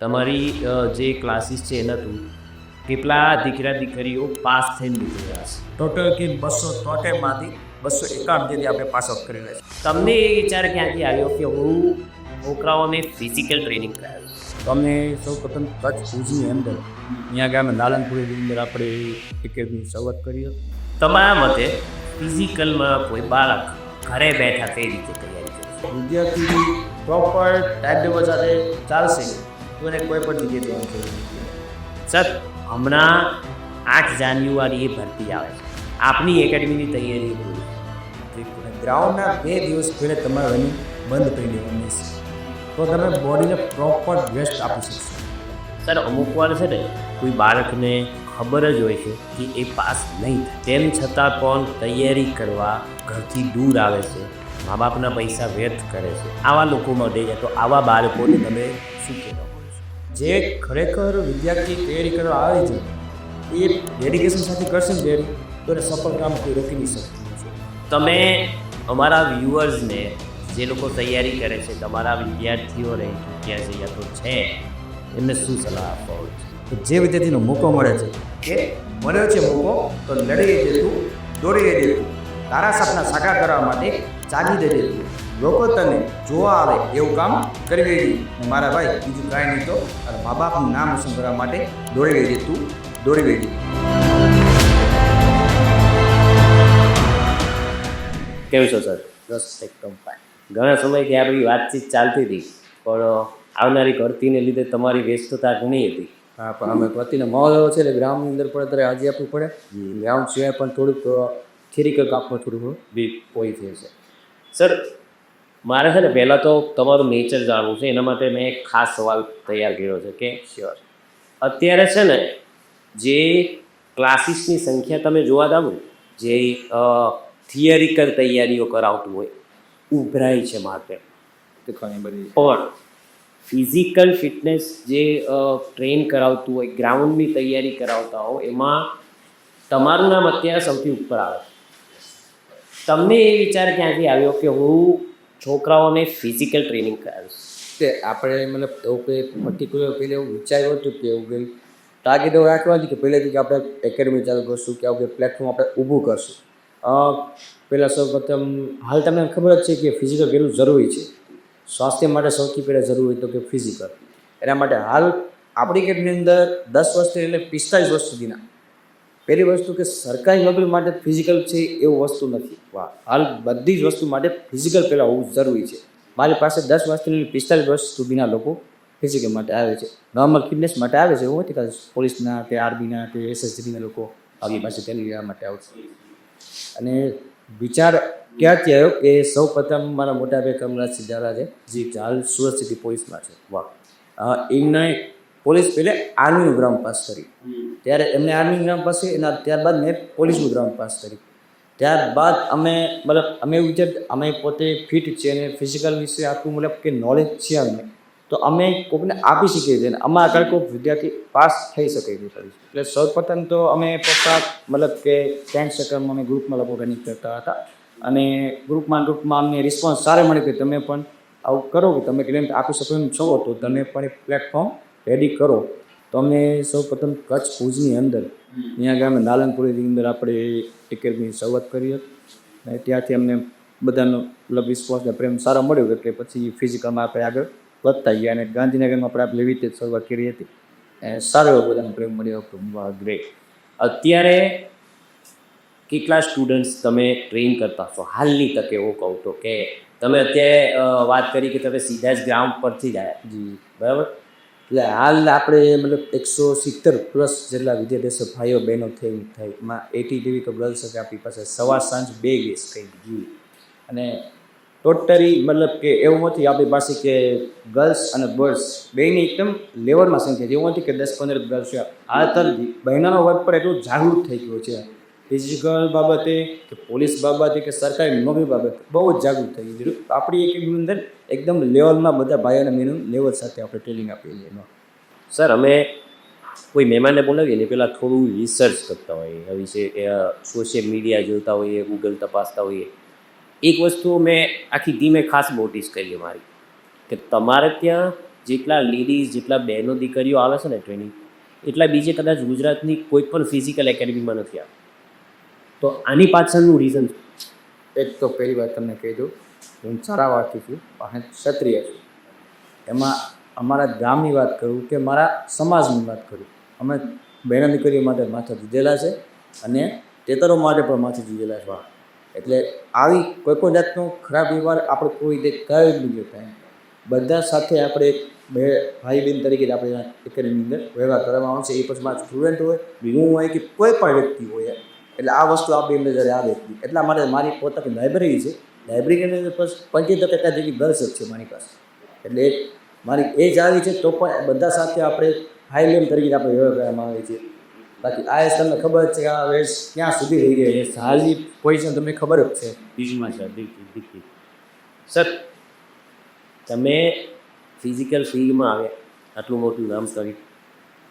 તમારી જે ક્લાસીસ છે એના થ્રુ કેટલા દીકરા દીકરીઓ પાસ થઈને નીકળ્યા છે? ટોટલ કે બસો તોતેરમાંથી બસો એકાવન જેથી આપણે પાસ આઉટ રહ્યા છે તમને એ વિચાર ક્યાંથી આવ્યો કે હું છોકરાઓને ફિઝિકલ ટ્રેનિંગ કરાવીશ? તો અમે સૌ પ્રથમ કચ્છ ભુજની અંદર અહીંયા ગામે નાલનપુરની અંદર આપણે એકેડમી શરૂઆત કરી તમારા મતે ફિઝિકલમાં કોઈ બાળક ઘરે બેઠા કઈ રીતે તૈયારી કરે વિદ્યાર્થી પ્રોપર ટાઈમ ટેબલ સાથે ચાલશે. તો એને કોઈ પણ જગ્યાએ જવાનું જરૂર નથી. સર હમણાં આઠ જાન્યુઆરીએ ભરતી આવે છે. આપની એકેડમીની તૈયારી પૂરી. ગ્રાઉન્ડના બે દિવસ પહેલાં તમારે રનિંગ બંધ કરી દેવાની છે. તો તમે બોડીને પ્રોપર રેસ્ટ આપી શકશો. સર અમુક વાર છે ને કોઈ બાળકને ખબર જ હોય છે કે એ પાસ નહીં તેમ છતાં પણ તૈયારી કરવા ઘરથી દૂર આવે છે. મા બાપના પૈસા વ્યર્થ કરે છે. આવા લોકો માટે જાય તો આવા બાળકોને તમે શું કહેવા? જે ખરેખર વિદ્યાર્થી તૈયારી કરવા આવે છે એ ડેડિકેશન સાથે કરશે ને તૈયારી તો એને સફળ કામ કોઈ રોકી નહીં શકે તમે અમારા વ્યુઅર્સને જે લોકો તૈયારી કરે છે તમારા વિદ્યાર્થીઓ રહી ચૂક્યા છે યા તો છે એમને શું સલાહ આપવા હોય છે જે વિદ્યાર્થીનો મોકો મળે છે કે મળ્યો છે મોકો તો લડી દેતું દોડી દેતું તારા સપના સાકાર કરવા માટે જાગી દે દેતું લોકો તને જોવા આવે એવું કામ કરી દેજે અને મારા ભાઈ બીજું કાંઈ નહીં તો તારા મા બાપનું નામ રોશન કરવા માટે દોડી દેતું દોડી દેજે કેવું છો સર? બસ એકદમ ફાઇન ઘણા સમયથી આપણી વાતચીત ચાલતી હતી પણ આવનારી ભરતીને લીધે તમારી વ્યસ્તતા ઘણી હતી. હા પણ અમે પ્રતિનો માહોલ એવો છે એટલે ગ્રાઉન્ડની અંદર પણ અત્યારે હાજી આપવું પડે. ગ્રાઉન્ડ સિવાય પણ થોડુંક થિયરિકલ કામમાં થોડુંક બી હોય છે સર મારે છે ને પહેલાં તો તમારું નેચર જાણવું છે એના માટે મેં એક ખાસ સવાલ તૈયાર કર્યો છે કે શ્યોર અત્યારે છે ને જે ક્લાસીસની સંખ્યા તમે જોવા જાવ જે થિયરિકલ તૈયારીઓ કરાવતું હોય ઉભરાય છે બધી પણ ફિઝિકલ ફિટનેસ જે ટ્રેન કરાવતું હોય ગ્રાઉન્ડની તૈયારી કરાવતા હોય એમાં તમારું નામ અત્યારે સૌથી ઉપર આવે. તમને એ વિચાર ક્યાંથી આવ્યો કે હું છોકરાઓને ફિઝિકલ ટ્રેનિંગ કરાવીશ કે આપણે મતલબ એવું કંઈ પર્ટિક્યુલર પહેલે એવું વિચાર્યું હતું કે એવું કંઈ ટાર્ગેટ એવું રાખવાનું કે પહેલેથી કે આપણે એકેડમી ચાલુ કરશું કે આવું કંઈ પ્લેટફોર્મ આપણે ઊભું કરશું. પહેલાં સૌ પ્રથમ હાલ તમને ખબર જ છે કે ફિઝિકલ કેટલું જરૂરી છે. સ્વાસ્થ્ય માટે સૌથી પહેલાં જરૂરી તો કે ફિઝિકલ એના માટે હાલ આપણી કેટની અંદર દસ વર્ષથી એટલે પિસ્તાલીસ વર્ષ સુધીના પહેલી વસ્તુ કે સરકારી નોકરી માટે ફિઝિકલ છે એવું વસ્તુ નથી. વાહ, હાલ બધી જ વસ્તુ માટે ફિઝિકલ પહેલાં હોવું જરૂરી છે. મારી પાસે દસ વર્ષથી પિસ્તાલીસ વર્ષ સુધીના લોકો ફિઝિકલ માટે આવે છે. નોર્મલ ફિટનેસ માટે આવે છે એવું નથી કે પોલીસના કે આર્મીના કે એસએસજીના લોકો આવી પાસે તેની લેવા માટે આવશે અને વિચાર ક્યાંથી આવ્યો કે સૌ પ્રથમ મારા મોટા ભાઈ કમરાજસિંહ ઝાલા છે. જે હાલ સુરત સિટી પોલીસમાં છે. વાહ. એમને પોલીસ પહેલે આર્મીનું ગ્રાઉન્ડ પાસ કરી. ત્યારે એમને આર્મી ગ્રાઉન્ડ પાસ કરી એના ત્યારબાદ મેં પોલીસનું ગ્રાઉન્ડ પાસ કરી. ત્યારબાદ અમે, મતલબ અમે વિચાર અમે પોતે ફિટ છે અને ફિઝિકલ વિશે આખું મતલબ કે નોલેજ છે અમને તો અમે કોઈકને આપી શકીએ છીએ અમારા આગળ કોઈક વિદ્યાર્થી પાસ થઈ શકે છે. એટલે સૌપ્રથમ તો અમે પોતા મતલબ કે ટેન્થ સેકન્ડમાં અમે ગ્રુપમાં લોકો રનિંગ કરતા હતા. અને ગ્રુપમાં ગ્રુપમાં અમને રિસ્પોન્સ સારો મળ્યો કે તમે પણ આવું કરો કે તમે ટેલેન્ટ આપી શકો એમ છો, તો તમે પણ એક પ્લેટફોર્મ રેડી કરો. તો અમે સૌ પ્રથમ કચ્છ ભુજની અંદર અહીંયા ગામે નાલનપુરીની અંદર આપણે એકેડમીની શરૂઆત કરી હતી. અને ત્યાંથી અમને બધાનો મતલબ વિશ્વાસ ને પ્રેમ સારો મળ્યો એટલે પછી ફિઝિકલમાં આપણે આગળ વધતા ગયા. અને ગાંધીનગરમાં આપણે આપણે એવી રીતે શરૂઆત કરી હતી. અને સારો એવો બધાનો પ્રેમ મળ્યો. હતો ગ્રેટ અત્યારે કેટલા સ્ટુડન્ટ્સ તમે ટ્રેન કરતા છો? હાલની તકે એવું કહું તો કે તમે અત્યારે વાત કરી કે તમે સીધા જ ગ્રાઉન્ડ પરથી જ આવ્યા જી. બરાબર? એટલે હાલ આપણે મતલબ એકસો સિત્તેર પ્લસ જેટલા વિદ્યાર્થીઓ ભાઈઓ બહેનો થઈ થાય એમાં એટી જેવી તો ગર્લ્સ છે આપણી પાસે સવાર સાંજ બે ગેસ કંઈક જી અને ટોટલી મતલબ કે એવું નથી આપણી પાસે કે ગર્લ્સ અને બોયઝ બેની એકદમ લેવલમાં સંખ્યા છે. એવું નથી કે દસ પંદર ગર્લ્સ હાલ તર બહેનોનો વર્ગ પર એટલું જાગૃત થઈ ગયો છે. ફિઝિકલ બાબતે કે પોલીસ બાબતે કે સરકારી નોકરી બાબતે બહુ જ જાગૃત થઈ ગયું આપણી એક અંદર એકદમ લેવલમાં બધા ભાઈ અને બહેનો લેવલ સાથે આપણે ટ્રેનિંગ આપીએ છીએ સર અમે કોઈ મહેમાનને બોલાવીએ ને પહેલાં થોડું રિસર્ચ કરતા હોઈએ. એ વિશે સોશિયલ મીડિયા જોતા હોઈએ ગૂગલ તપાસતા હોઈએ. એક વસ્તુ મેં આખી ધીમે ખાસ નોટિસ કરી મારી. કે તમારે ત્યાં જેટલા લેડીઝ જેટલા બહેનો, દીકરીઓ આવે છે ને ટ્રેનિંગ એટલા બીજે કદાચ ગુજરાતની કોઈ પણ ફિઝિકલ એકેડમીમાં નથી આવતા તો આની પાછળનું રીઝન એક તો પહેલી વાત તમને કહી દઉં, હું સારાવાથી છું, અને ક્ષત્રિય છું. એમાં અમારા ગામની વાત કરું કે મારા સમાજની વાત કરું. અમે બહેના દીકરીઓ માટે માથે દીધેલા છે અને તેતરો માટે પણ માથે દીધેલા છે. એટલે આવી કોઈ પણ જાતનો ખરાબ વ્યવહાર આપણે કોઈ રીતે કઈ જ નહીં થાય બધા સાથે આપણે એક બે ભાઈ બહેન તરીકે આપણે એકેડમી અંદર વ્યવહાર કરવામાં આવશે એ પછી મારા સ્ટુડન્ટ હોય હું હોય કે કોઈ પણ વ્યક્તિ હોય એટલે આ વસ્તુ આપણી અંદર જ્યારે આવે. એટલા માટે મારી પોતાની લાઇબ્રેરી છે. લાઇબ્રેરીની અંદર બસ પંચોતેર ટકા જેટલી ગર્લ્સ જ છે મારી પાસે. એટલે મારી એજ આવી છે તો પણ બધા સાથે આપણે હાઈ લેવલ તરીકે આપણે વ્યવહાર કરવામાં આવે છે. બાકી આ એજ તમને ખબર જ છે કે આ વેસ ક્યાં સુધી રહી ગઈ છે. હાલની પોઝિશન તમને ખબર જ છે. બીજમાં સર સર તમે ફિઝિકલ ફિલ્ડમાં આવ્યા આટલું મોટું નામ કર્યું.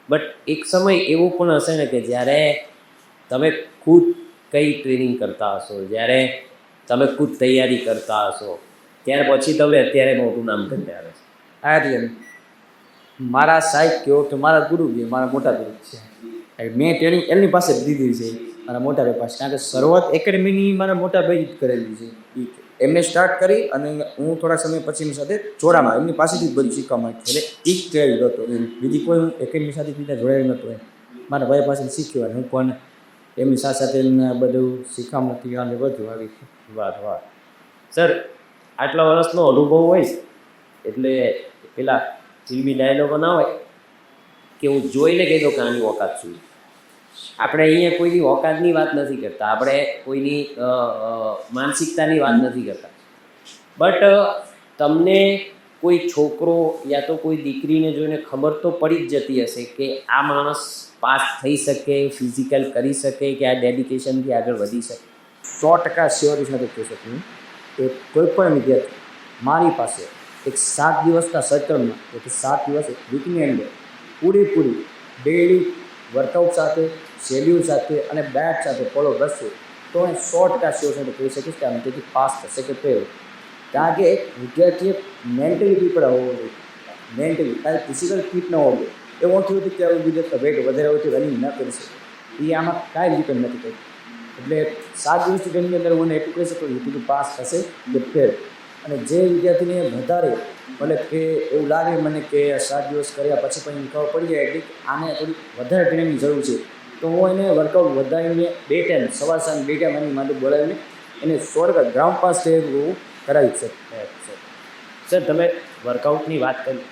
બટ એક સમય એવો પણ હશે ને કે જ્યારે તમે ખુદ કઈ ટ્રેનિંગ કરતા હશો? જ્યારે તમે ખુદ તૈયારી કરતા હશો, ત્યાર પછી તમે અત્યારે મોટું નામ કરી આવે છે. આ રીતે મારા સાહેબ કહો કે મારા ગુરુ છે, મારા મોટા ગુરુ છે. મેં ટ્રેનિંગ એમની પાસે જ લીધી છે, મારા મોટા ભાઈ પાસે. કારણ કે શરૂઆત એકેડમીની મારા મોટા ભાઈ જ કરેલી છે. એમને સ્ટાર્ટ કરી અને હું થોડા સમય પછી એમની સાથે જોડામાં એમની પાસેથી જ બધું શીખવા માંગતો એટલે એ ટ્રેલ હતો. બીજી કોઈ એકેડમી સાથે બીજા જોડાયેલ નહોતો મારા ભાઈ પાસે શીખ્યો અને હું પણ એમની સાથે એમને બધું શીખામતી અને બધું આવી વાત વાત સર, આટલા વર્ષનો અનુભવ હોય એટલે પેલા ફિલ્મી ડાયલોગો ના હોય કે હું જોઈને કહી દઉં કે આની ઓકાત શું આપણે અહીંયા કોઈની ઓકાતની વાત નથી કરતા. આપણે કોઈની માનસિકતાની વાત નથી કરતા. બટ તમને કોઈ છોકરો યા તો કોઈ દીકરીને જોઈને ખબર તો પડી જ જતી હશે કે આ માણસ પાસ થઈ શકે ફિઝિકલ કરી શકે કે આ ડેડિકેશનથી આગળ વધી શકે. સો ટકા શ્યોરિટી સાથે કહી શકું કે કોઈ પણ વિદ્યાર્થી મારી પાસે એક સાત દિવસના સત્રમાં, એટલે સાત દિવસ વીકની અંદર પૂરેપૂરી ડેલી વર્કઆઉટ સાથે શેડ્યુલ સાથે અને બેટ સાથે ફોલો કરશે, તો હું સો ટકા શ્યોર સાથે કહી શકીશ કે આનાથી પાસ થશે કે ફેલ કારણ કે વિદ્યાર્થીએ મેન્ટલી પ્રિપેર હોવો જોઈએ. મેન્ટલી કારણ ફિઝિકલ ફિટ ન હોવું એ ઓછું હતું હવે વિદ્યાર્થી વેટ વધારે હોય તો રનિંગ ન કરી શકે. એ આમાં કાંઈ ડિપેન્ડ નથી કરતું. એટલે સાત દિવસની ટ્રેનિંગની અંદર મને એટલું કહી શકું કે પાસ થશે કે ફેલ અને જે વિદ્યાર્થીને વધારે મતલબ કે એવું લાગે મને કે સાત દિવસ કર્યા પછી પણ એને ખબર પડી જાય કે આને થોડી વધારે ટ્રેનિંગની જરૂર છે. તો હું એને વર્કઆઉટ વધારીને બે ટાઈમ સવાર સાંજ બે ટાઈમ એની માટે બોલાવીને એને સો ટકા ગ્રાઉન્ડ પાસ થઈ હું કરાવી શકું સર તમે વર્કઆઉટની વાત કરી.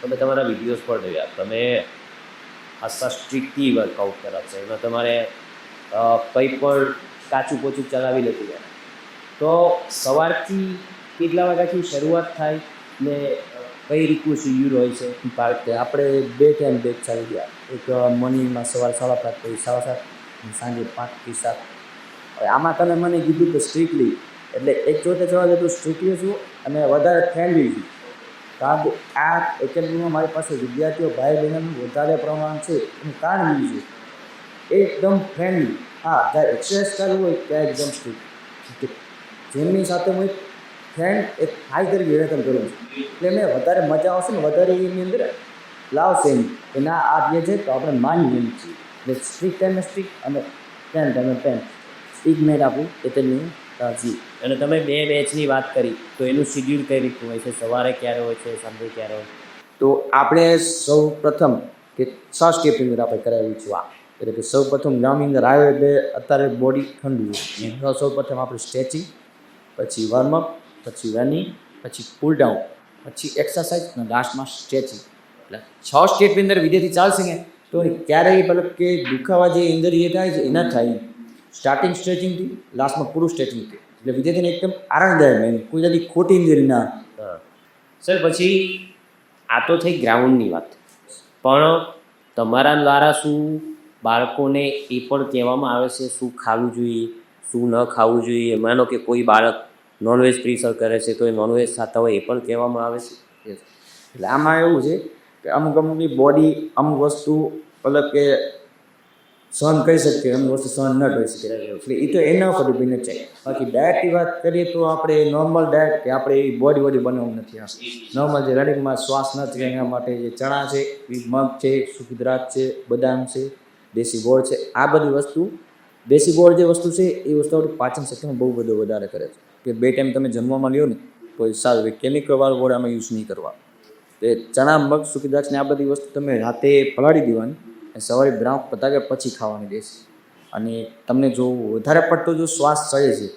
તમે તમારા વિડીયોઝ પણ જોયા. તમે આશા સ્ટ્રિક્ટલી વર્કઆઉટ કરા છો. એમાં તમારે કંઈ પણ કાચું પોચું ચલાવી નથી હોય. તો સવારથી કેટલા વાગ્યાથી શરૂઆત થાય ને કઈ રીતનું શિડ્યુલ હોય છે? પાર્ક આપણે બે ટાઈમ બેગ ચાલી ગયા. એક મોર્નિંગમાં સવાર સાડા પાંચ પછી સાડા સાત સાંજે પાંચથી સાત. હવે આમાં તમે મને કીધું કે સ્ટ્રિક્ટલી એટલે એક જોતે જવા જતું સ્ટ્રિક્ટલી છું અને વધારે ફ્રેન્ડલી છું કારણ કે આ એકેડમીમાં મારી પાસે વિદ્યાર્થીઓ ભાઈ બહેનનું વધારે પ્રમાણ છે એનું કારણ બીજું છે. એકદમ ફ્રેન્ડલી હા, જ્યારે એક્સરસાઇઝ કરવું હોય ત્યાં એકદમ સ્ટ્રીક જેમની સાથે હું એક ફ્રેન્ડ એક હાઈ તરીકે રિલેશન કરું છું. એટલે મેં વધારે મજા આવશે ને વધારે એની અંદર લાવશે એમ. કે ના, આ જે છે તો આપણે માની એમ છીએ. એટલે સ્ટ્રીક ટાઈમે સ્ટ્રીક અને પેન ટાઈમે પેન સ્ટ્રીક મેટ આપું, એટલે જી. અને તમે બે બેચની વાત કરી, તો એનું શિડ્યુલ કઈ રીતનું હોય છે? સવારે ક્યારે હોય છે? સાંજે ક્યારે હોય? તો આપણે સૌ પ્રથમ કે છ સ્ટેપની અંદર આપણે કરાવી છું આ. એટલે કે સૌ પ્રથમ ગ્રામીણ અંદર આવ્યો એટલે અત્યારે બોડી ઠંડુ સૌ પ્રથમ આપણે સ્ટ્રેચિંગ પછી વોર્મઅપ પછી રનિંગ પછી કુલ ડાઉન પછી એક્સરસાઇઝ અને લાસ્ટમાં સ્ટ્રેચિંગ એટલે છ સ્ટેપની અંદર વિદ્યાર્થી ચાલશે ને તો ક્યારેય મતલબ કે દુખાવા જે એ થાય છે, એ ન થાય સ્ટાર્ટિંગ સ્ટ્રેચિંગથી લાસ્ટમાં પૂરું સ્ટ્રેચિંગથી એટલે વિદ્યાર્થીને એકદમ આરામદાયક રહે કોઈ જાતની ખોટી ઇન્જરી ના. સર પછી આ તો થઈ ગ્રાઉન્ડની વાત. પણ તમારા દ્વારા શું બાળકોને એ પણ કહેવામાં આવે છે શું ખાવું જોઈએ શું ન ખાવું જોઈએ? માનો કે કોઈ બાળક નોનવેજ પ્રિફર કરે છે તો એ નોનવેજ ખાતા હોય એ પણ કહેવામાં આવે છે? એટલે આમાં એવું છે કે અમુક અમુકની બોડી અમુક વસ્તુ મતલબ કે સહન કરી શકીએ એમ વસ્તુ સહન ન કરી શકીએ. એટલે એ તો એના ઉપર ડિપેન્ડ છે. બાકી ડાયટની વાત કરીએ તો આપણે નોર્મલ ડાયટ કે આપણે એ બોડી બોડી બનાવવું નથી નોર્મલ જે રનિંગમાં શ્વાસ ન થાય એના માટે જે ચણા છે, એ મગ છે, સૂકી છે, બદામ છે, દેશી ગોળ છે, આ બધી વસ્તુ, દેશી ગોળ જે વસ્તુ છે, એ વસ્તુ આપણી પાચન શક્તિમાં બહુ બધો વધારે કરે છે. કે બે ટાઈમ તમે જમવામાં લ્યો ને તો સારું કેમિકલવાળું ગોળ આમાં યુઝ નહીં કરવા. તે ચણા, મગ, સૂકી દ્રાક્ષ ને આ બધી વસ્તુ તમે રાતે પલાળી દેવાની સવારે બ્રાઉન પતાવ્યા પછી ખાવાની દેશ. અને તમને જો વધારે પડતો જો શ્વાસ ચડે છે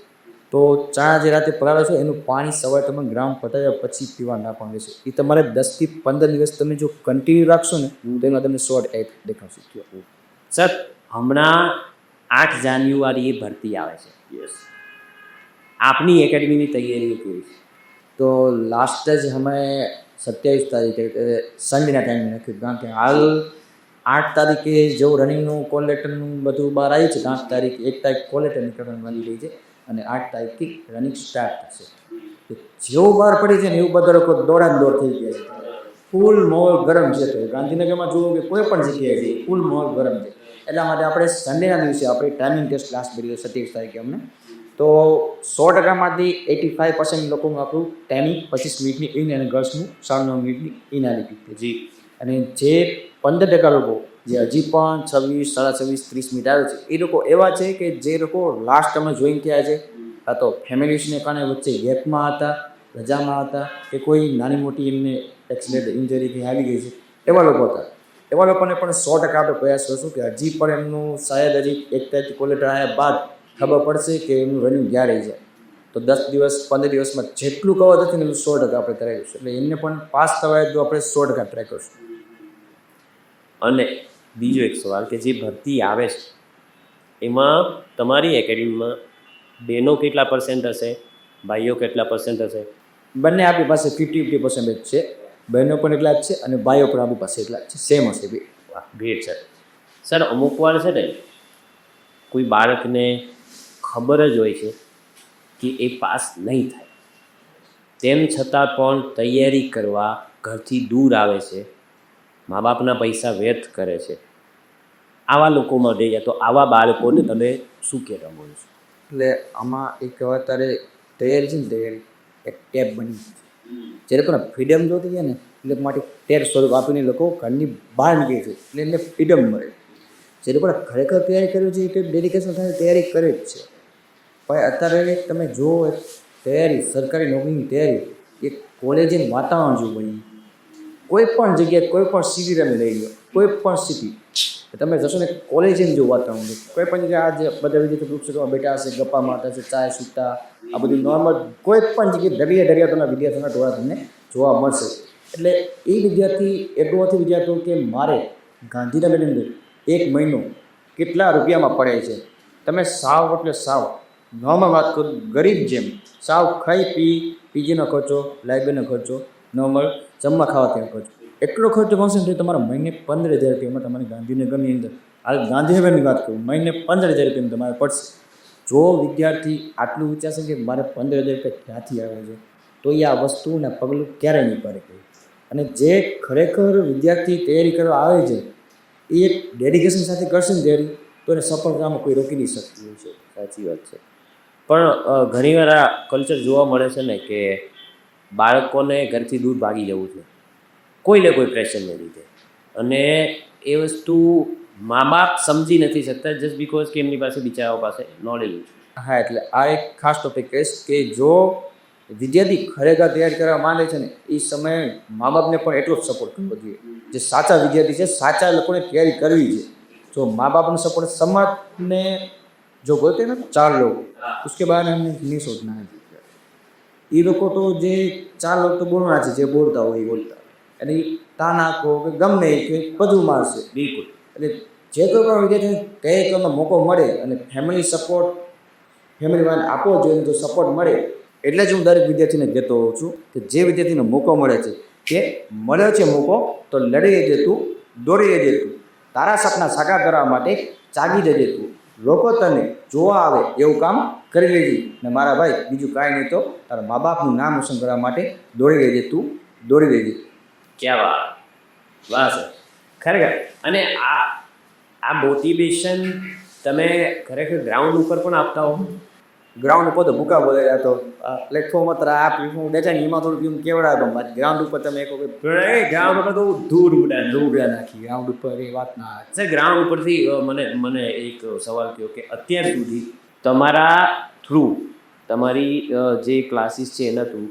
તો ચણા જે રાતે પલાળો છો એનું પાણી સવારે તમે ગ્રાઉન્ડ પતાવ્યા પછી પીવા નાખવાનું રહેશે. એ તમારે દસથી પંદર દિવસ તમે જો કન્ટિન્યુ રાખશો ને તો એમાં તમને શોર્ટ એટ દેખાડશું સર હમણાં આઠ જાન્યુઆરીએ ભરતી આવે છે. યસ આપની એકેડમીની તૈયારીઓ કેવી છે? તો લાસ્ટ જ અમે સત્યાવીસ તારીખે સન્ડેના ટાઈમે નાખ્યું. કારણ કે હાલ આઠ તારીખે જેવું રનિંગનું કોલ લેટરનું બધું બહાર આવ્યું છે આઠ તારીખ, એક તારીખ કોલ લેટર નીકળવાની બની રહી છે અને આઠ તારીખથી રનિંગ સ્ટાર્ટ થશે. જેવું બહાર પડી છે ને, એવું બધા લોકો દોડા દોડ થઈ ગયા છે. ફૂલ માહોલ ગરમ છે તો ગાંધીનગરમાં જુઓ કે કોઈ પણ જગ્યાએ ફૂલ માહોલ ગરમ છે. એટલા માટે આપણે સન્ડેના દિવસે આપણે ટાઈમિંગ ટેસ્ટ ક્લાસ ભરી સત્યાવીસ તારીખે અમને. તો સો ટકામાંથી એટી ફાઇવ પર્સન્ટ લોકોનું આપણું ટાઈમિંગ પચીસ મિનિટની ઇન અને ગર્લ્સનું સાડા નવ મિનિટની ઇન આવી જી. અને જે પંદર ટકા લોકો જે હજી પણ છવ્વીસ, સાડા છવ્વીસ, ત્રીસ મિનિટ આવે છે. એ લોકો એવા છે કે જે લોકો લાસ્ટ અમે જોઈન થયા છે. કાં તો ફેમિલીસને કારણે વચ્ચે ગેપમાં હતા, રજામાં હતા, કે કોઈ નાની મોટી એમને એક્સિડન્ટ ઇન્જરી કે આવી ગઈ છે. એવા લોકો હતા. એવા લોકોને પણ સો ટકા આપણે પ્રયાસ કરશું કે હજી પણ એમનું શાયદ હજી એક તારીખ કોલેટર આવ્યા બાદ ખબર પડશે કે એમનું રનિંગ ક્યાં રહી જાય તો દસ દિવસ, પંદર દિવસમાં જેટલું કવર થશે એટલું સો ટકા આપણે કરાવીશું એટલે એમને પણ પાસ થવાય તો આપણે સો ટકા ટ્રાય કરશું. અને બીજો એક સવાલ કે જે ભરતી આવે છે એમાં તમારી એકેડમીમાં બહેનો કેટલા પર્સન્ટ હશે ભાઈઓ કેટલા પર્સન્ટ હશે? બંને આપણી પાસે ફિફ્ટી ફિફ્ટી પર્સન્ટેજ છે બહેનો પણ એટલા જ છે અને ભાઈઓ પણ આપણી પાસે એટલા જ છે સેમ હશે બી ગ્રેટ સર સર અમુક વાર છે ને કોઈ બાળકને ખબર જ હોય છે કે એ પાસ નહીં થાય. તેમ છતાં પણ તૈયારી કરવા ઘરથી દૂર આવે છે. મા બાપના પૈસા વ્યર્થ કરે છે. આવા લોકોમાં જઈએ તો આવા બાળકોને તમે શું કહેવા બોલો છો? એટલે આમાં એક અત્યારે તૈયારી છે ને તૈયારી? એક ટેપ બની જે લોકોને ફ્રીડમ જોતી છે ને એ માટે ટેર સ્વરૂપ આપીને લોકો ઘરની બહાર નીકળે છે. એટલે એમને ફ્રીડમ મળે. જે લોકોને ખરેખર તૈયારી કરવી છે, એ ડેડિકેશન સાથે તૈયારી કરે જ છે. પણ અત્યારે તમે જુઓ તૈયારી, સરકારી નોકરીની તૈયારી, એક કોલેજનું વાતાવરણ જેવું બની કોઈ પણ જગ્યાએ કોઈ પણ સિટી તમે લઈ લો કોઈ પણ સિટી તમે જશો ને કોલેજની જો વાતાવરણ છે. કોઈ પણ જગ્યાએ આજે બધા વિદ્યાર્થીઓ વૃક્ષોમાં બેઠા હશે, ગપ્પા મારતા છે ચાય સૂતા, આ બધું નોર્મલ કોઈ પણ જગ્યાએ દરિયા તમે વિદ્યાર્થીઓના ટોળા તમને જોવા મળશે. એટલે એ વિદ્યાર્થી એટલું નથી વિદ્યાર્થીઓ કે મારે ગાંધીનગરની અંદર એક મહિનો કેટલા રૂપિયામાં પડે છે? તમે સાવ એટલે સાવ નોર્મલ વાત કરું, ગરીબ જેમ. સાવ ખાઈ પી, પીજીનો ખર્ચો લાઇબ્રેરીનો ખર્ચો નોર્મલ જમવા ખાવા ત્યાં ખર્ચો. એટલો ખર્ચ કોન્સન્ટ્રેટ તમારા મહિને પંદર હજાર રૂપિયામાં તમારે ગાંધીનગરની અંદર હાલ ગાંધીનગરની વાત કરું, મહિને પંદર હજાર રૂપિયામાં તમારે પડશે. જો વિદ્યાર્થી આટલું વિચારશે કે મારે પંદર હજાર રૂપિયા ક્યાંથી આવે છે, તો એ આ વસ્તુને પગલું ક્યારેય નહીં પડે અને જે ખરેખર વિદ્યાર્થી તૈયારી કરવા આવે છે, એ એક ડેડિકેશન સાથે કરશે ને તૈયારી, તો એને સફળતામાં કોઈ રોકી નહીં શકતું હોય છે. સાચી વાત છે. પણ ઘણીવાર આ કલ્ચર જોવા મળે છે ને કે બાળકોને ઘરથી દૂર ભાગી જવું છે. કોઈને કોઈ પ્રેશરને લીધે. અને એ વસ્તુ મા બાપ સમજી નથી શકતા જસ્ટ બિકોઝ કે એમની પાસે બિચારાઓ પાસે નોલેજ છે. હા, એટલે આ એક ખાસ ટોપિક કહીશ કે જો વિદ્યાર્થી ખરેખર તૈયાર કરવા માંગે છે ને, એ સમયે મા બાપને પણ એટલો જ સપોર્ટ કરવો જોઈએ. જે સાચા વિદ્યાર્થી છે, સાચા લોકોને તૈયારી કરવી છે. જો મા બાપનો સપોર્ટ સમાજને જો બોલતે ને ચાર લોકો, ઉસકે બહાર હમને નહીં શોધના હૈ. એ લોકો તો જે ચાર લોકો તો બોલવાના છે, જે બોલતા હોય એ બોલતા. અને તા નાખો કે ગમે કે બધું મારશે બિલકુલ. એટલે જે કોઈ પણ વિદ્યાર્થીને કહે તો મોકો મળે અને ફેમિલી સપોર્ટ ફેમિલી વાળાને આપવો જોઈએ જો સપોર્ટ મળે, એટલે જ હું દરેક વિદ્યાર્થીને કહેતો હોઉં છું કે જે વિદ્યાર્થીને મોકો મળે છે કે મળ્યો છે મોકો, તો લડી જજે તું, દોડી જજે તું. તારા સપના સાકાર કરવા માટે ચાગી જજે તું. લોકો તને જોવા આવે એવું કામ કરી લેજે. ને મારા ભાઈ બીજું કાંઈ નહીં તો તારા મા બાપનું નામ રોશન કરવા માટે દોડી લેજે તું દોડી લેજે. ક્યાં વાત? વાહ સર. ખરેખર. અને આ આ મોટિવેશન તમે ખરેખર ગ્રાઉન્ડ ઉપર પણ આપતા હો? ગ્રાઉન્ડ ઉપર તો ભૂકા બોલે તો. પ્લેટફોર્મ ઉપર આ પ્લેટફોર્મ બેઠા ને એમાં થોડુંક એમ કેવડાવે ગ્રાઉન્ડ ઉપર તમે એક વખત ગ્રાઉન્ડ ઉપર તો ધૂળ ઉડાડે ઉડા નાખી. ગ્રાઉન્ડ ઉપર એ વાત ના સર ગ્રાઉન્ડ ઉપરથી મને મને એક સવાલ થયો કે અત્યાર સુધી તમારા થ્રુ તમારી જે ક્લાસીસ છે એના થ્રુ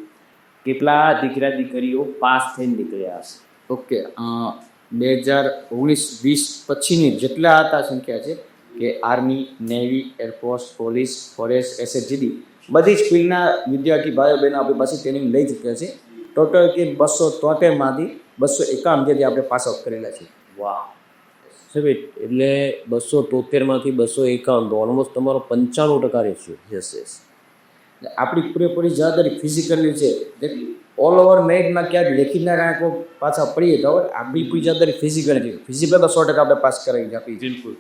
કેટલા દીકરા દીકરીઓ પાસ થઈને નીકળ્યા હશે? ઓકે બે હજાર ઓગણીસ વીસ પછીની જેટલા હતા સંખ્યા છે કે army navy air force police forest SHGD બધી જ ફિલ્ડના વિદ્યાર્થી ભાઈઓ બહેનો આપણી પાસે ટ્રેનિંગ લઈ ચૂક્યા છે. ટોટલ કે બસો તોતેરમાંથી બસો એકાવન જેથી આપણે પાસ આઉટ કરેલા છે. વાહ. સાહેબ એટલે બસો તોતેરમાંથી બસો એકાવન તો ઓલમોસ્ટ તમારો પંચાણું ટકા રેશિયો યસ યસ આપણી પૂરેપૂરી જવાબદારી ફિઝિકલી છે. ઓલ ઓવર મેરિટમાં ક્યાંક લેખિતના કારણે કોઈ પાછા પડીએ તો હવે આપણી પૂરી જવાબદારી ફિઝિકલ છે. ફિઝિકલ તો સો ટકા આપણે પાસ કરાવી આપી બિલકુલ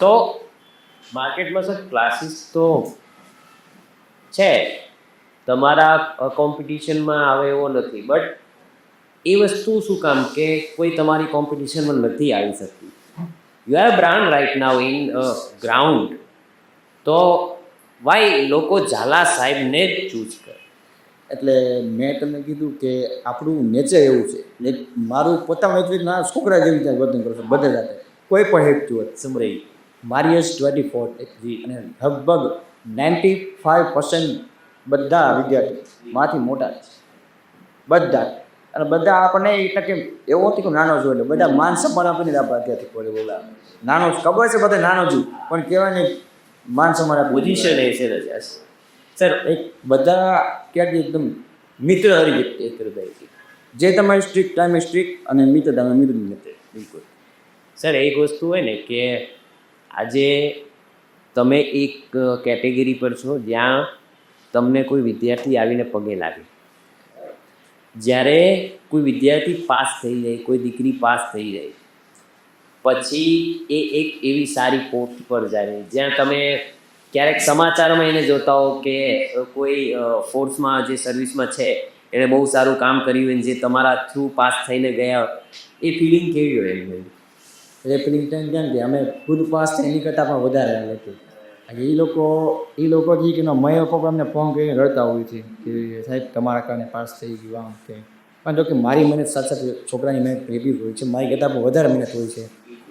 તો માર્કેટમાં સર ક્લાસીસ તો છે. તમારા કોમ્પિટિશનમાં આવે એવો નથી. બટ એ વસ્તુ શું કામ કે કોઈ તમારી કોમ્પિટિશનમાં નથી આવી શકતી. You have brand right now in ground તો વાય લોકો ઝાલા સાહેબને જ ચૂઝ કરે? એટલે મેં તમને કીધું કે આપણું નેચર એવું છે ને મારું પોતાનું એટલું ના છોકરા જેવી રીતે વર્તન કરશે બધા સાથે કોઈ પણ હેતુ હોય સમરાઈ મારી એજ ટ્વેન્ટી ફોર અને લગભગ નાઇન્ટી ફાઇવ પર્સન્ટ બધા વિદ્યાર્થી માથી મોટા છે. બધા. જ. અને બધા આપણને એટલે કે એવો નથી કે નાનો જો એટલે બધા માન સન્માન આપીને આપણે અત્યારથી બોલા. નાનો ખબર છે બધા નાનો છું પણ કહેવાય ને માન સન્માન પોઝિશન એ છે રજા સર એક બધા ક્યાંક એકદમ મિત્ર તરીકે એક રીતે જે તમારે સ્ટ્રીક ટાઈમે સ્ટ્રીક અને મિત્ર તમે મિત્ર મિત્ર બિલકુલ. સર એક વસ્તુ હોય ને કે આજે તમે એક કેટેગરી પર છો જ્યાં તમને કોઈ વિદ્યાર્થી આવીને પગે લાગે. જ્યારે કોઈ વિદ્યાર્થી પાસ થઈ જાય, કોઈ દીકરી પાસ થઈ જાય, પછી એ એક એવી સારી પોસ્ટ પર જાય. જ્યાં તમે ક્યારેક સમાચારમાં એને જોતા હો કે કોઈ ફોર્સમાં જે સર્વિસમાં છે, એણે બહુ સારું કામ કર્યું અને જે તમારા થ્રુ પાસ થઈને ગયા, એ ફિલિંગ કેવી હોય એમને એટલે પ્રિન્ટન ટાઈમ કેમ કે અમે ખુદ પાસ એની કરતાં પણ વધારે લખ્યું એ લોકો એ લોકો જે કે મય પપ્પા અમને ફોન કરીને રડતા હોય છે કે સાહેબ તમારા કારણે પાસ થઈ ગયું આમ તે પણ જો કે મારી મહેનત સાથે સાથે છોકરાની મહેનત એવી હોય છે, મારી કરતાં પણ વધારે મહેનત હોય છે.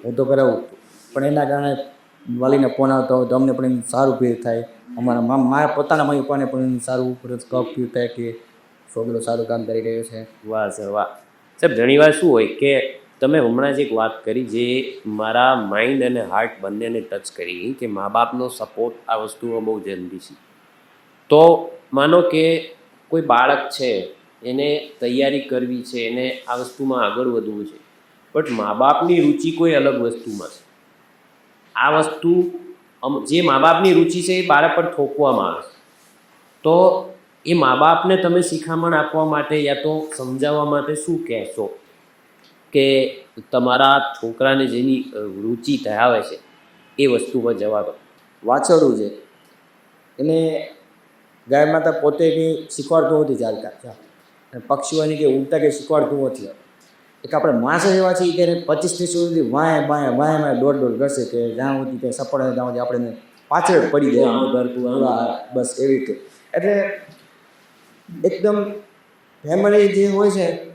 હું તો કરાવું. પણ એના કારણે વાલીને ફોન આવતા હોય તો અમને પણ સારું ફીલ થાય. અમારા મારા પોતાના મમ્મી પપ્પાને પણ એમ સારું કપ ફીલ થાય કે છોકરો સારું કામ કરી રહ્યો છે. વાહ સર, વાહ. સાહેબ ઘણીવાર શું હોય કે તમે હમણાં જ એક વાત કરી જે મારા માઇન્ડ અને હાર્ટ બંનેને ટચ કરી કે મા બાપનો સપોર્ટ આ વસ્તુમાં બહુ જરૂરી છે. તો માનો કે કોઈ બાળક છે, એને તૈયારી કરવી છે, એને આ વસ્તુમાં આગળ વધવું છે બટ મા બાપની રુચિ કોઈ અલગ વસ્તુમાં છે. આ વસ્તુ જે મા બાપની રુચિ છે એ બાળક પર થોપવામાં આવે. તો એ મા બાપને તમે શિખામણ આપવા માટે યા તો સમજાવવા માટે શું કહેશો? કે તમારા છોકરાને જેની રુચિ ધરાવે છે એ વસ્તુ પર જવા દો. વાછરડું છે. એને ગાય માતા પોતે કંઈ શીખવાડતું નથી ચાલતા અને પક્ષીઓની કે ઉડતા કંઈ શીખવાડતું નથી. એક આપણે માણસો એવા છીએ કે પચીસ ત્રીસ સુધી વાંય વાંય વાંય વાંય દોડ દોડ કરશે કે જ્યાં સુધી કંઈ સફળ થાય ત્યાં સુધી આપણે પાછળ પડી જાય. આમ કરતું બસ એવી રીતે. એટલે એકદમ ફેમિલી જે હોય છે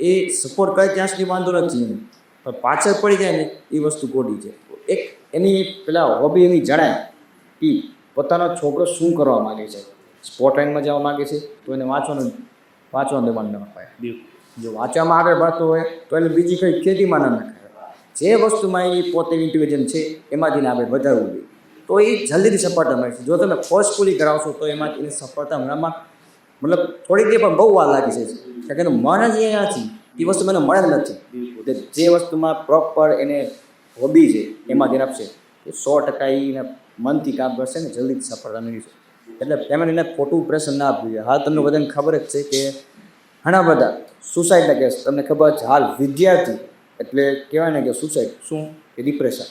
એ સપોર્ટ કરે ત્યાં સુધી વાંધો નથી એમ. પણ પાછળ પડી જાય ને એ વસ્તુ ખોટી છે. એક એની પેલા હોબી એની જણાય કે પોતાનો છોકરો શું કરવા માગે છે. સ્પોર્ટ લાઇનમાં જવા માગે છે તો એને વાંચવાનું વાંચવાનું દબાણ ન અપાય જો વાંચવામાં આગળ ભણતો હોય તો એને બીજી કંઈ ખેતીમાં ન નાખાય. જે વસ્તુમાં એ પોતે ઇન્ટેલિજન્ટ છે એમાંથી આગળ વધારવું જોઈએ. તો એ જલ્દીથી સફળતા મળશે જો તમે ફોર્સફુલી કરાવશો તો એમાં એને સફળતા મળવામાં મતલબ થોડીક દે પણ બહુ વાર લાગી છે. કારણ કે એનું મન જ એ નથી. એ વસ્તુ મને મળે નથી. જે વસ્તુમાં પ્રોપર એને હોબી છે એમાં ધ્યાન આપશે એ સો ટકા એને મનથી કામ કરશે ને જલ્દી જ સફળતા મેળવશે એટલે ફેમિલીને ખોટું પ્રેશર ના આપવું જોઈએ. હાલ તમને બધાને ખબર જ છે કે ઘણા બધા સુસાઇડના કેસ તમને ખબર છે હાલ વિદ્યાર્થી એટલે કહેવાય ને કે સુસાઇડ શું? કે ડિપ્રેશન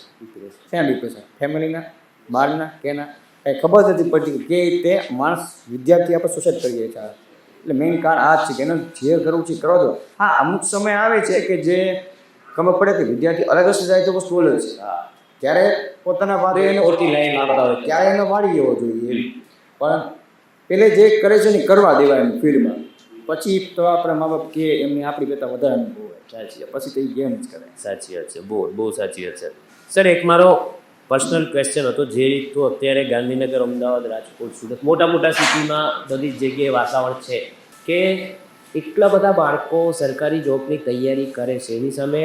ક્યાં ડિપ્રેશન ફેમિલીના બહારના કેના? કંઈ ખબર નથી પડતી કે કેવી રીતે માણસ વિદ્યાર્થી આપણે સુસાઇડ કરીએ છીએ એટલે મેઇન કારણ આ જ છે કે એનું જે કરવું છે કરવા દો હા અમુક સમય આવે છે કે જે ખબર પડે કે વિદ્યાર્થી અલગ રસ્તે જાય તો વસ્તુ અલગ છે. હા ત્યારે પોતાના વારે એને ઓછી લાઈન આવતા હોય ત્યારે એને વાળી જવો જોઈએ પણ પેલે જે કરે છે ને કરવા દેવાય એમ ફિલ્ડમાં પછી તો આપણા મા બાપ કે એમને આપણી કરતાં વધારે અનુભવ હોય. સાચી પછી તો ગેમ જ કરે. સાચી વાત છે. બહુ બહુ સાચી વાત છે. સર એક મારો પર્સનલ ક્વેશ્ચન હતો જે રીતનું અત્યારે ગાંધીનગર, અમદાવાદ, રાજકોટ, સુરત મોટા મોટા સિટીમાં બધી જગ્યાએ વાતાવરણ છે કે એટલા બધા બાળકો સરકારી જોબની તૈયારી કરે છે. એની સામે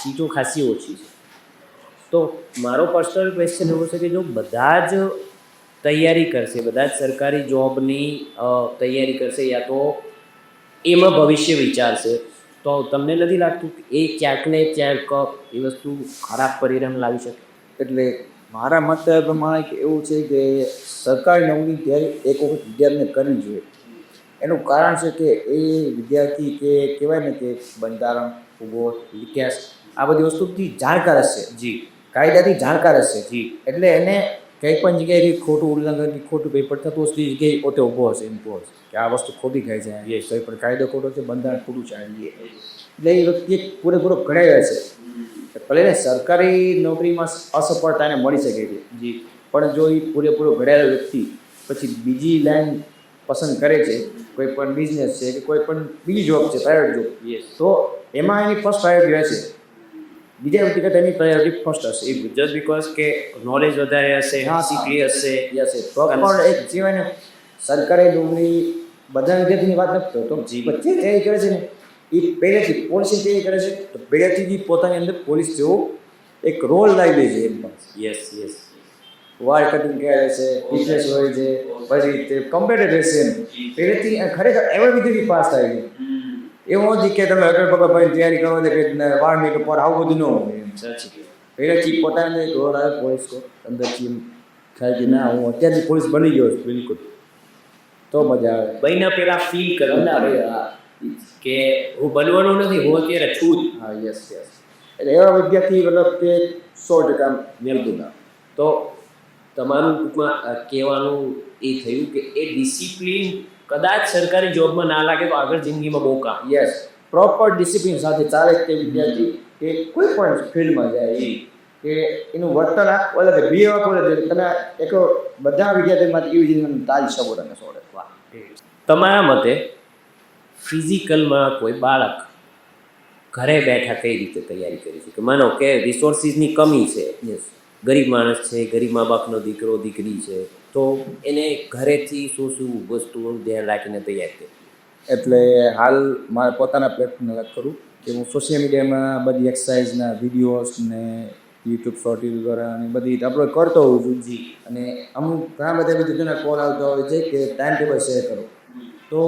સીટો ખાસી ઓછી છે. તો મારો પર્સનલ ક્વેશ્ચન એવો છે કે જો બધા જ તૈયારી કરશે, બધા જ સરકારી જોબની તૈયારી કરશે યા તો એમાં ભવિષ્ય વિચારશે, તો તમને નથી લાગતું કે એ ક્યાંક ને ક્યાંક એ વસ્તુ ખરાબ પરિણામ લાવી શકે? એટલે મારા મત પ્રમાણે કે એવું છે કે સરકારી નોકરી ત્યારે એક વખત વિદ્યાર્થીને કરવી જોઈએ. એનું કારણ છે કે એ વિદ્યાર્થી કે કહેવાય ને કે બંધારણ ભૂગોળ ઇતિહાસ આ બધી વસ્તુથી જાણકાર હશે. જી. કાયદાથી જાણકાર હશે. જી. એટલે એને કંઈ પણ જગ્યાએ ખોટું ઉલ્લંઘન કે ખોટું પેપર થતું હશે એ જગ્યાએ પોતે ઊભો હશે એમ કહો કે આ વસ્તુ ખોટી ખાઈ છે એ કંઈ પણ કાયદો ખોટો છે બંધારણ ખોટું છે એટલે એ વ્યક્તિ પૂરેપૂરો ઘડાઈ છે ભલે એને સરકારી નોકરીમાં અસફળતા એને મળી શકે છે. જી. પણ જો એ પૂરેપૂરો ઘડાયેલો વ્યક્તિ પછી બીજી લાઈન પસંદ કરે છે કોઈ પણ બિઝનેસ છે કે કોઈ પણ બીજી જોબ છે પ્રાઇવેટ જોબ તો એમાં એની ફર્સ્ટ પ્રાયોરિટી રહેશે. બીજા વ્યક્તિ કરતાં એની પ્રાયોરિટી ફર્સ્ટ હશે. એ જસ્ટ બીકોઝ કે નોલેજ વધારે હશે હા, સિકલી હશે. હશે તો પણ એક જીવન સરકારી નોકરી બધા વિદ્યાર્થીની વાત નથી કરતો જી. વચ્ચે એ કરે છે ને એ પહેલેથી પોલીસની તૈયારી કરે છે. તો પહેલેથી જ પોતાની અંદર પોલીસ જેવો એક રોલ લાવી દે છે એમાં યસ યસ વાળ કટિંગ કરે છે ફિટનેસ હોય છે પછી તે કમ્પ્યુટર રહેશે એમ. પહેલેથી ખરેખર એવા વિદ્યાર્થી પાસ થાય છે. એવું નથી કે તમે અગર પગર ભાઈ તૈયારી કરો એટલે કે વાળ મેકઅપ પર આવું બધું ન હોય એમ. સાચી પહેલેથી પોતાને એક રોલ આવે પોલીસ અંદરથી એમ થાય કે ના હું અત્યારથી પોલીસ બની ગયો છું બિલકુલ. તો મજા આવે. બહેના પહેલાં ફીલ કરે. ના ભાઈ, હા. કે હું બનવાનો નથી હું અત્યારે છું જ. હા યસ યસ એટલે એવા વિદ્યાર્થી મતલબ કે સો ટકા મેળતું ના. તો તમારું ટૂંકમાં કહેવાનું એ થયું કે એ ડિસિપ્લિન કદાચ સરકારી જોબમાં ના લાગે તો આગળ જિંદગીમાં બહુ કામ. યસ પ્રોપર ડિસિપ્લિન સાથે ચાલે તે વિદ્યાર્થી કે કોઈ પણ ફિલ્ડમાં જાય એ કે એનું વર્તન અલગ છે બે અલગ. છે તમે એક બધા વિદ્યાર્થીમાંથી એવી રીતે તારી શકો તમે સો તમારા મતે ફિઝિકલમાં કોઈ બાળક ઘરે બેઠા કઈ રીતે તૈયારી કરી શકે માનો કે રિસોર્સિસની કમી છે. ગરીબ માણસ છે ગરીબ મા બાપનો દીકરો દીકરી છે. તો એને ઘરેથી શું શું વસ્તુઓનું ધ્યાન રાખીને તૈયાર કરી? એટલે હાલ મારે પોતાના પ્લેટફોર્મને વાત કરું કે હું સોશિયલ મીડિયામાં બધી એક્સરસાઇઝના વિડીયોઝ ને યુટ્યુબ શોર્ટ દ્વારા અને બધી અપલોડ કરતો હોઉં છું. જી. અને અમુક ઘણા બધા વિદ્યાર્થીઓના કોલ આવતા હોય છે કે ટાઈમ ટેબલ શેર કરો. તો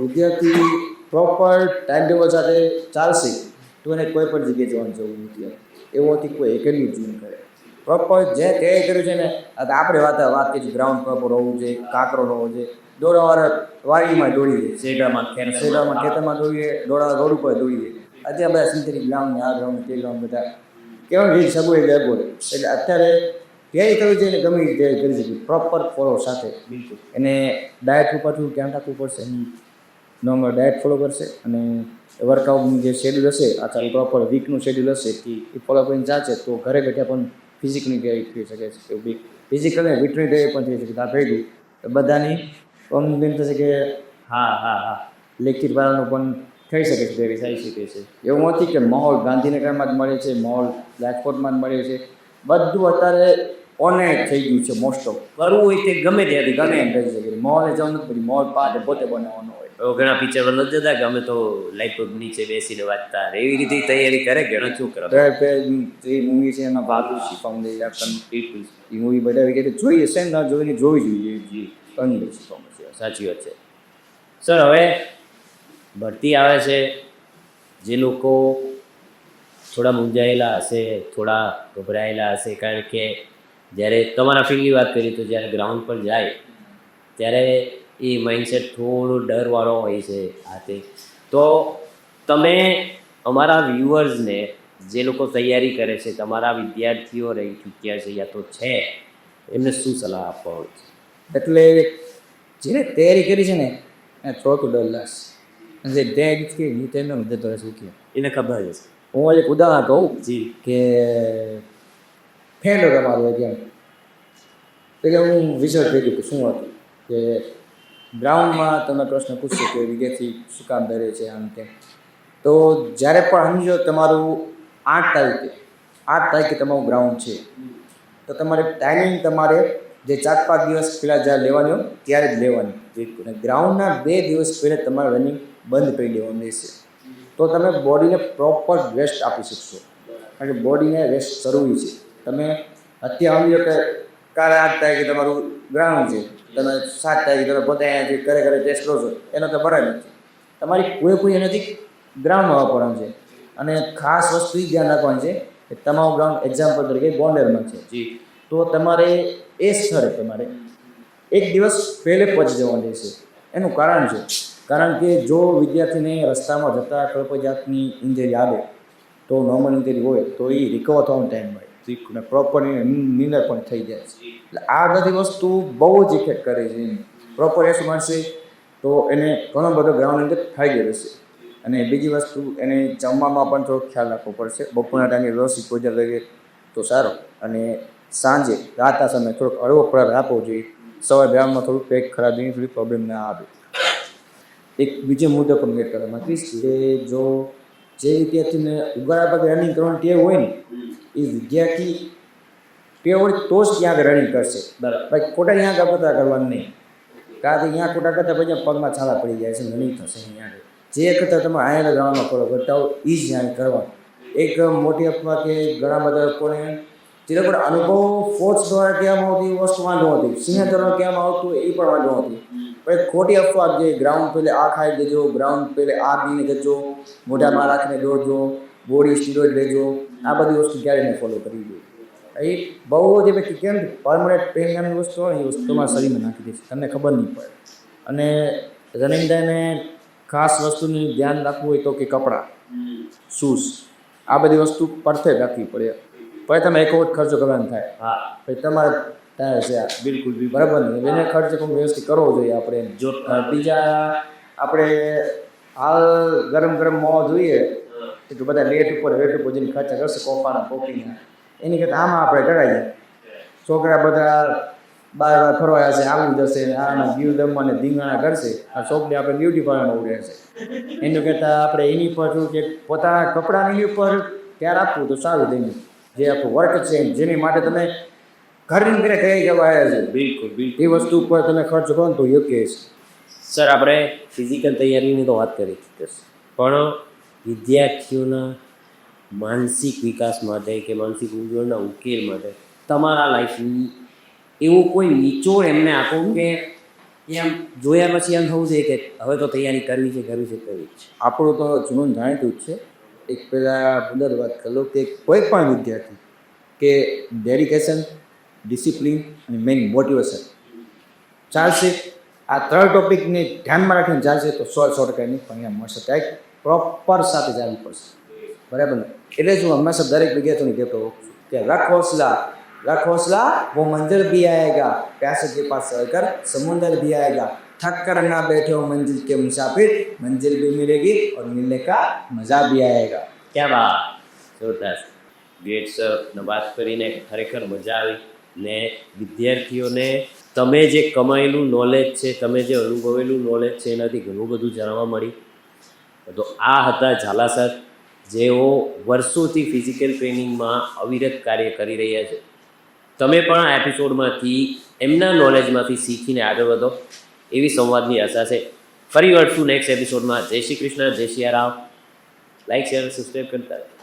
વિદ્યાર્થી પ્રોપર ટાઈમ ટેબલ સાથે ચાલશે, તો એને કોઈ પણ જગ્યાએ જવાનું જવું નથી એવું નથી કોઈ એકેડમી જોઈન કરે. પ્રોપર જે તૈયારી કર્યું છે ને આપણે વાત વાત કરીએ ગ્રાઉન્ડ પ્રોપર હોવું જોઈએ, કાંકરો હોવો જોઈએ. દોડાવાળા વાડીમાં દોડીએ શેડામાં શેડામાં ખેતરમાં દોડીએ દોડા રોડ ઉપર દોડીએ. અત્યારે બધા સિન્થેટિક ગ્રાઉન્ડ આ ગ્રાઉન્ડ તે ગ્રાઉન્ડ બધા. કેવા રીત સગવડ લેવો એટલે અત્યારે તૈયારી કરવું જોઈએ ને ગમે તૈયારી કરી શકીએ. પ્રોપર ફોલો સાથે, બિલકુલ. એને ડાયટ ઉપર થોડું ધ્યાન રાખવું પડશે. એની નોર્મલ ડાયટ ફોલો કરશે અને વર્કઆઉટનું જે શેડ્યુલ હશે આ ચાલુ પ્રોપર વીકનું શેડ્યુલ હશે, એ ફોલો કરીને ચાલશે તો ઘરે બેઠા પણ ફિઝિકની ધ્યેય થઈ શકે છે. એવું બી ફિઝિકલ અને વિટની ધ્યેય પણ થઈ શકે. આ ભેગું. તો બધાની એમ થશે કે, હા હા હા. લેખિત વાળાનું પણ થઈ શકે છે તૈયારી થઈ શકે છે. એવું નથી કે માહોલ ગાંધીનગરમાં જ મળે છે, માહોલ રાજકોટમાં જ મળે છે. બધું અત્યારે ઓનલાઈન થઈ ગયું છે મોસ્ટ ઓફ કરવું હોય તે ગમે ત્યાંથી ગમે એમ કરી શકે મોલ જવાનું નથી પછી મોલ પાસે પોતે બનાવવાનો હોય ઘણા પિક્ચરો નથી જતા કે અમે તો લાઈટ નીચે બેસીને વાંચતા એવી રીતે તૈયારી કરે કે શું કરો જે મૂવી છે એના ભાગુશી ફાઉન્ડેશન એ મૂવી બધા વિકેટ જોઈએ છે ને જોઈને જોવી જોઈએ સાચી વાત છે સર હવે ભરતી આવે છે જે લોકો થોડા મૂંઝાયેલા હશે થોડા ગભરાયેલા હશે કારણ કે જ્યારે તમારા ફિલ્ડની વાત કરીએ તો જ્યારે ગ્રાઉન્ડ પર જાય ત્યારે એ માઇન્ડસેટ થોડો ડરવાળો હોય છે હાથે. તો તમે અમારા વ્યુઅર્સને જે લોકો તૈયારી કરે છે તમારા વિદ્યાર્થીઓ રહી ચૂક્યા છે યા તો છે એમને શું સલાહ આપવા હોય છે? એટલે જેને તૈયારી કરી છે ને એને ટુ ડર લાગશે. જે તૈયારી હું તેમને જતો શું કે? એને ખબર છે હું એક ઉદાહરણ કહું જી. કે ફ્રેન્ડ તમારું હોય ત્યાં એટલે હું રિસર્ચ કર્યું કે શું હતું? કે ગ્રાઉન્ડમાં તમે પ્રશ્ન પૂછશો કે વિદ્યાર્થી શું કામ ધરે છે આમ તેમ. તો જ્યારે પણ સમજો તમારું આઠ તારીખે આઠ તારીખે તમારું ગ્રાઉન્ડ છે. તો તમારે ટાઈમિંગ તમારે જે ચાર પાંચ દિવસ પહેલાં જ્યારે લેવાની હોય, ત્યારે જ લેવાની. ગ્રાઉન્ડના બે દિવસ પહેલાં તમારે રનિંગ બંધ કરી દેવાનું રહેશે. તો તમે બોડીને પ્રોપર રેસ્ટ આપી શકશો. કારણ કે બોડીને રેસ્ટ જરૂરી છે. તમે અત્યારે સમજો કે કાલે આઠ તારીખે તમારું ગ્રાઉન્ડ છે તમે સાત તારીખે તમે પોતે અહીંયાથી ઘરે ઘરે ટેસ્ટ કરો છો એનો તો બરાબર નથી. તમારી કોઈ કોઈ એનાથી ગ્રાઉન્ડ હોવા પડવાનું છે. અને ખાસ વસ્તુ એ ધ્યાન રાખવાની છે કે તમારું ગ્રાઉન્ડ એક્ઝામ્પલ તરીકે બોન્ડરમાં છે. જી. તો તમારે એ સ્થળે તમારે એક દિવસ પહેલે પહોંચી જવાનું રહેશે. એનું કારણ છે. કારણ કે જો વિદ્યાર્થીને રસ્તામાં જતાં કોઈ જાતની ઇન્જરી આવે તો નોર્મલ ઇન્જરી હોય તો એ રિકવર થવાનો ટાઈમ હોય. અને પ્રોપર નિર્ણય પણ થઈ જાય છે. એટલે આ બધી વસ્તુ બહુ જ ઇફેક્ટ કરે છે પ્રોપર એસ મળશે તો એને ઘણો બધો ગ્રાઉન્ડ અંદર ફાયદો રહેશે. અને બીજી વસ્તુ, એને જમવામાં પણ થોડોક ખ્યાલ રાખવો પડશે. બપોરના ટાઈમે વ્યવસ્થિત ભોજન લઈએ તો સારો. અને સાંજે, રાતના સમયે થોડોક હળવો ખોરાક આપવો જોઈએ. સવારે ગ્રાઉન્ડમાં થોડું પેટ ખરાબ એની થોડી પ્રોબ્લેમ ના આવે. એક બીજો મુદ્દો પણ મેં કરવા માંગીશ કે જો જે વિદ્યાર્થીને ઉગાડા પગે રનિંગ કરવાની ટેવ હોય ને એ વિદ્યાર્થી હોય તો જ ત્યાં રનિંગ કરશે. બરાબર. ભાઈ ખોટા ત્યાં આગળ કરવાનું નહીં. કારણ કે અહીંયા ખોટા કરતાં પછી પગમાં છાલા પડી જાય છે રનિંગ થશે અહીંયા જે કરતાં તમે અહીંયા ગ્રાઉન્ડમાં કરો કરતા હો એ જ ત્યાં કરવાનું. એક મોટી અફવા કે ઘણા બધા લોકોને જે લોકો અનુભવ ફોર્સ દ્વારા કહેવામાં આવતી એ વસ્તુ વાંધો હતી સિંહ દ્વારા કહેવામાં આવતું એ પણ વાંધો હતી પણ ખોટી અફવા જે ગ્રાઉન્ડ પહેલે આ ખાઈ દેજો ગ્રાઉન્ડ પહેલે આ પીને દેજો મોઢામાં રાખીને દોડજો બોડી સ્ટીરોઇડ લેજો આ બધી વસ્તુ ક્યારે મેં ફોલો કરી દઉં એ બહુ જે વ્યક્તિ કેમ પરમનન્ટ પેઇન નામની વસ્તુ હોય એ વસ્તુ તમારા શરીરમાં નાખી દે છે. તમને ખબર નહીં પડે. અને રનિંગ ટાઈમે ખાસ વસ્તુનું ધ્યાન રાખવું હોય તો કે કપડાં શૂઝ આ બધી વસ્તુ પરફેક્ટ રાખવી પડે. પછી તમે એક વખત ખર્ચો કરવાનો થાય. હા. પછી તમારે ત્યાં છે બિલકુલ બી બરાબર ને? એને ખર્ચ પણ વ્યવસ્થિત કરવો જોઈએ આપણે જો બીજા આપણે હાલ ગરમ ગરમ મોં જોઈએ. તો બધા લેટ ઉપર વેટ ઉપર જઈને ખર્ચા કરશે કોફાના કોફીના એની કરતાં આમાં આપણે કરાવીએ. છોકરા બધા બાર બાર ફરવા જશે આવી જશે આના દીવ દમવાને ધીંગાણા કરશે. આ છોકરી આપણે બ્યુટી પાર્લરમાં ઉડે છે. એનું કરતાં આપણે એની પર શું કે પોતાના કપડાની ઉપર ત્યાર આપવું તો સારું થઈને જે આપણું વર્ક છે જેની માટે તમે ઘરની ઘરે કઈ જવા આવ્યા છે? બિલકુલ બિલકુલ. એ વસ્તુ ઉપર તમે ખર્ચ કરો ને તો યોગ્ય છે. સર આપણે ફિઝિકલ તૈયારીની તો વાત કરી પણ વિદ્યાર્થીઓના માનસિક વિકાસ માટે કે માનસિક મૂંઝવણના ઉકેલ માટે તમારા લાઈફની એવો કોઈ નિચોડ એમને આપો કે એમ જોયા પછી એમ થવું છે કે હવે તો તૈયારી કરવી છે કરવી છે કરવી છે. આપણું તો જૂનું જાણીતું જ છે. એક પહેલાં પુનર વાત કરી કે કોઈ પણ વિદ્યાર્થી કે ડેડિકેશન, ડિસિપ્લિન અને મેઇન મોટિવેશન ચાલશે. આ ત્રણ ટોપિકને ધ્યાનમાં રાખીને ચાલશે તો સો સો ટકાની પરિણામ મળશે. ત્યાં પ્રોપર સાથે ચાલવું પડશે બરાબર ને એટલે જ હું હંમેશા દરેક વિદ્યાર્થીઓને કહેતો હોઉં છું કે રખ હોસલા रख हौसला वो मंजिल भी आएगा प्यासे के पास रहकर समुंदर भी आएगा थक कर ना बैठे हो मंजिल के मुसाफिर मंजिल भी मिलेगी और मिलने का मज़ा भी आएगा ક્યાં બા જોરદાર ગ્રેટ સર ને વાત કરીને ખરેખર મજા આવી ને વિદ્યાર્થીઓને તમે જે કમાયેલું નોલેજ છે તમે જે અનુભવેલું નોલેજ છે એનાથી ઘણું બધું જાણવા મળ્યું તો આ હતા ઝાલા સર જેઓ વર્ષોથી ફિઝિકલ ટ્રેનિંગમાં અવિરત કાર્ય કરી રહ્યા છે. તમે પણ આ એપિસોડમાંથી એમના નોલેજમાંથી શીખીને આગળ વધો, એવી સંવાદની આશા છે. ફરી વળશું નેક્સ્ટ એપિસોડમાં જય શ્રી કૃષ્ણ, જય Shri Ram. Like share subscribe કરતા.